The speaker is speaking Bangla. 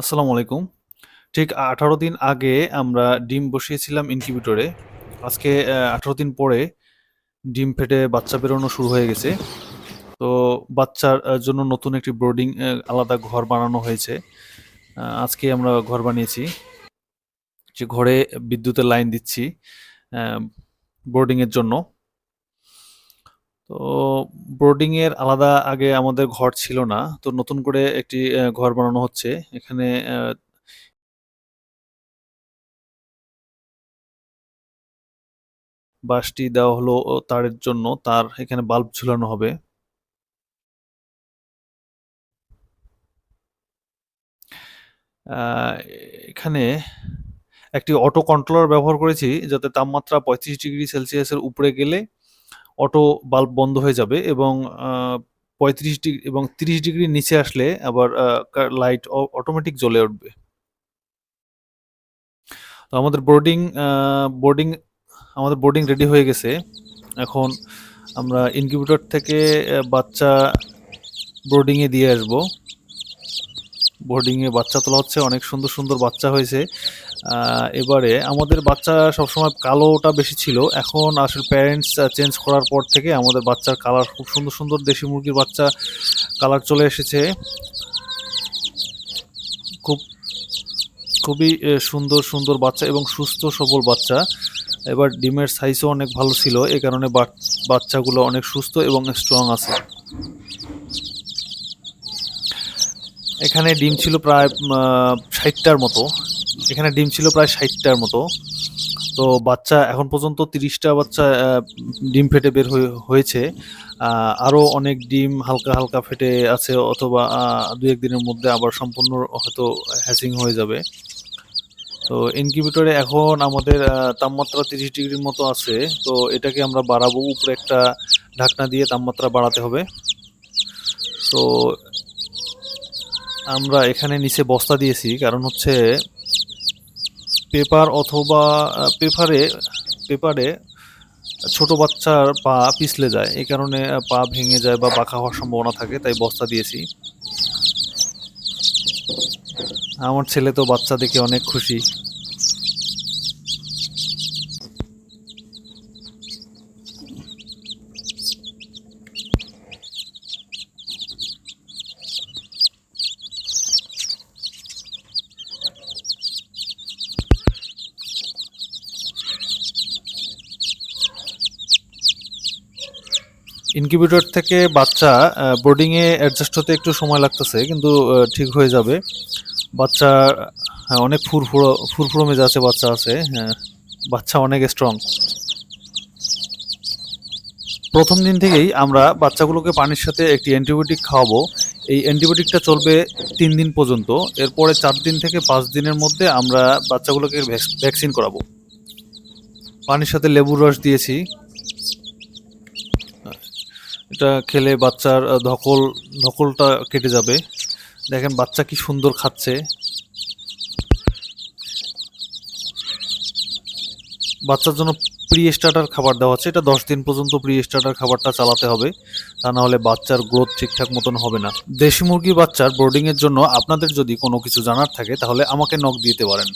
আসসালামু আলাইকুম। ঠিক ১৮ দিন আগে আমরা ডিম বসিয়েছিলাম ইনকিউবেটরে। আজকে আঠারো দিন পরে ডিম ফেটে বাচ্চা বেরোনো শুরু হয়ে গেছে। তো বাচ্চার জন্য নতুন একটি ব্রোডিং আলাদা ঘর বানানো হয়েছে। আজকে আমরা ঘর বানিয়েছি। যে ঘরে বিদ্যুতের লাইন দিচ্ছি বোর্ডিংয়ের জন্য। তো বোর্ডিং এর আলাদা আগে আমাদের ঘর ছিল না। তো নতুন করে একটি ঘর বানানো হচ্ছে। এখানে বাঁশটি দেওয়া হলো তারের জন্য। তার এখানে বাল্ব ঝুলানো হবে। এখানে একটি অটো কন্ট্রোলার ব্যবহার করেছি, যাতে তাপমাত্রা ৩৫ ডিগ্রি সেলসিয়াসের উপরে গেলে অটো বাল্ব বন্ধ হয়ে যাবে এবং পঁয়ত্রিশ ডিগ্রি এবং ৩০ ডিগ্রির নিচে আসলে আবার লাইট অটোমেটিক জ্বলে উঠবে। তো আমাদের বোর্ডিং বোর্ডিং আমাদের বোর্ডিং রেডি হয়ে গেছে। এখন আমরা ইনকিউবেটর থেকে বাচ্চা বোর্ডিংয়ে দিয়ে আসব। বোর্ডিং এ বাচ্চা তোলা হচ্ছে। অনেক সুন্দর, সুন্দর বাচ্চা হয়েছে। এবারে আমাদের বাচ্চা সবসময় কালোটা বেশি ছিল। এখন আসলে প্যারেন্টস চেঞ্জ করার পর থেকে আমাদের বাচ্চার কালার খুব সুন্দর, সুন্দর দেশি মুরগির বাচ্চা কালার চলে এসেছে। খুব খুবই সুন্দর, সুন্দর বাচ্চা এবং সুস্থ সবল বাচ্চা। এবার ডিমের সাইজও অনেক ভালো ছিল। এ কারণে বাচ্চাগুলো অনেক সুস্থ এবং স্ট্রং আছে। এখানে ডিম ছিল প্রায় ষাটটার মতো। এখানে ডিম ছিল প্রায় ৬০ টার মতো। তো বাচ্চা এখন পর্যন্ত তিরিশটা বাচ্চা ডিম ফেটে বের হয়ে হয়েছে। আরও অনেক ডিম হালকা, হালকা ফেটে আছে অথবা দু ২-১ দিনের মধ্যে আবার সম্পূর্ণ হয়তো হ্যাচিং হয়ে যাবে। তো ইনকিউবেটরে এখন আমাদের তাপমাত্রা ৩০ ডিগ্রির মতো আছে। তো এটাকে আমরা বাড়াবো। উপরে একটা ঢাকনা দিয়ে তাপমাত্রা বাড়াতে হবে। তো আমরা এখানে নিচে বস্তা দিয়েছি। কারণ হচ্ছে পেপার অথবা পেপারে পেপারে ছোট বাচ্চার পা পিছলে যায়। এই কারণে পা ভেঙে যায় বা বাঁকা হওয়ার সম্ভাবনা থাকে। তাই বস্তা দিয়েছি। আমার ছেলে তো বাচ্চা দেখে অনেক খুশি। ইনকিউবেটর থেকে বাচ্চা আ বোর্ডিং এ অ্যাডজাস্ট হতে একটু সময় লাগতেছে। কিন্তু ঠিক হয়ে যাবে। বাচ্চা হ্যাঁ, অনেক ফুরফুরো ফুরফুরো মেজাজে বাচ্চা আছে। হ্যাঁ, বাচ্চা অনেক স্ট্রং। প্রথম দিন থেকেই আমরা বাচ্চাগুলোকে পানির সাথে একটি অ্যান্টিবায়োটিক খাওয়াবো। এই অ্যান্টিবায়োটিকটা চলবে তিন দিন পর্যন্ত। এরপরে চার দিন থেকে পাঁচ দিনের মধ্যে আমরা বাচ্চাগুলোকে ভ্যাকসিন করাবো। পানির সাথে লেবুর রস দিয়েছি। এটা খেলে বাচ্চার ধকল, ধকলটা কেটে যাবে। দেখেন বাচ্চা কি সুন্দর খাচ্ছে। বাচ্চার জন্য প্রি স্টার্টার খাবার দেওয়া হচ্ছে। এটা ১০ দিন পর্যন্ত প্রি স্টার্টার খাবারটা চালাতে হবে। তা না হলে বাচ্চার গ্রোথ ঠিকঠাক মতন হবে না। দেশি মুরগি বাচ্চার বোর্ডিং এর জন্য আপনাদের যদি কোনো কিছু জানার থাকে, তাহলে আমাকে নক দিতে পারেন।